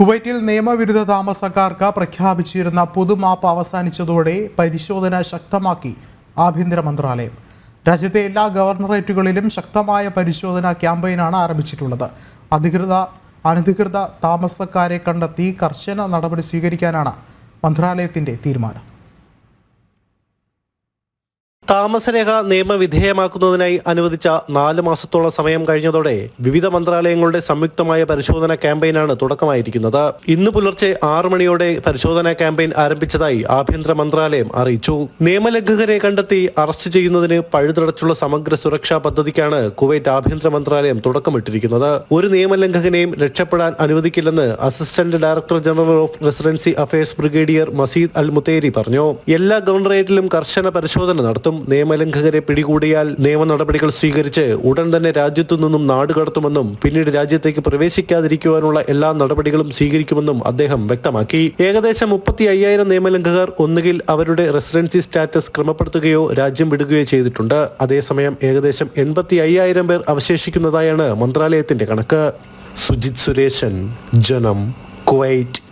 കുവൈറ്റിൽ നിയമവിരുദ്ധ താമസക്കാർക്ക് പ്രഖ്യാപിച്ചിരുന്ന പൊതുമാപ്പ് അവസാനിച്ചതോടെ പരിശോധന ശക്തമാക്കി ആഭ്യന്തര മന്ത്രാലയം. രാജ്യത്തെ എല്ലാ ഗവർണറേറ്റുകളിലും ശക്തമായ പരിശോധന ക്യാമ്പയിനാണ് ആരംഭിച്ചിട്ടുള്ളത്. അധികൃത അനധികൃത താമസക്കാരെ കണ്ടെത്തി കർശന നടപടി സ്വീകരിക്കാനാണ് മന്ത്രാലയത്തിന്റെ തീരുമാനം. താമസരേഖ നിയമവിധേയമാക്കുന്നതിനായി അനുവദിച്ച നാല് മാസത്തോളം സമയം കഴിഞ്ഞതോടെ വിവിധ മന്ത്രാലയങ്ങളുടെ സംയുക്തമായ പരിശോധന ക്യാമ്പയിനാണ് തുടക്കമായിരിക്കുന്നത്. ഇന്ന് പുലർച്ചെ ആറു മണിയോടെ പരിശോധനാ ക്യാമ്പയിൻ ആരംഭിച്ചതായി ആഭ്യന്തര മന്ത്രാലയം അറിയിച്ചു. നിയമലംഘകരെ കണ്ടെത്തി അറസ്റ്റ് ചെയ്യുന്നതിന് പഴുതടച്ചുള്ള സമഗ്ര സുരക്ഷാ പദ്ധതിക്കാണ് കുവൈറ്റ് ആഭ്യന്തര മന്ത്രാലയം തുടക്കമിട്ടിരിക്കുന്നത്. ഒരു നിയമലംഘകനെയും രക്ഷപ്പെടാൻ അനുവദിക്കില്ലെന്ന് assistant director general of residency affairs brigadier Mazeed Al Mutairi പറഞ്ഞു. എല്ലാ ഗവർണറേറ്റിലും കർശന പരിശോധന നടത്തും. നിയമലംഘകരെ പിടികൂടിയാൽ നിയമ നടപടികൾ സ്വീകരിച്ച് ഉടൻ തന്നെ രാജ്യത്തു നിന്നും നാടുകടത്തുമെന്നും പിന്നീട് രാജ്യത്തേക്ക് പ്രവേശിക്കാതിരിക്കുവാനുള്ള എല്ലാ നടപടികളും സ്വീകരിക്കുമെന്നും അദ്ദേഹം വ്യക്തമാക്കി. ഏകദേശം മുപ്പത്തി അയ്യായിരം നിയമലംഘകർ ഒന്നുകിൽ അവരുടെ റെസിഡൻസി സ്റ്റാറ്റസ് ക്രമപ്പെടുത്തുകയോ രാജ്യം വിടുകയോ ചെയ്തിട്ടുണ്ട്. അതേസമയം ഏകദേശം എൺപത്തി അയ്യായിരം പേർ അവശേഷിക്കുന്നതായാണ് മന്ത്രാലയത്തിന്റെ കണക്ക്. സുജിത് സുരേശൻ ജനം കുവൈറ്റ്.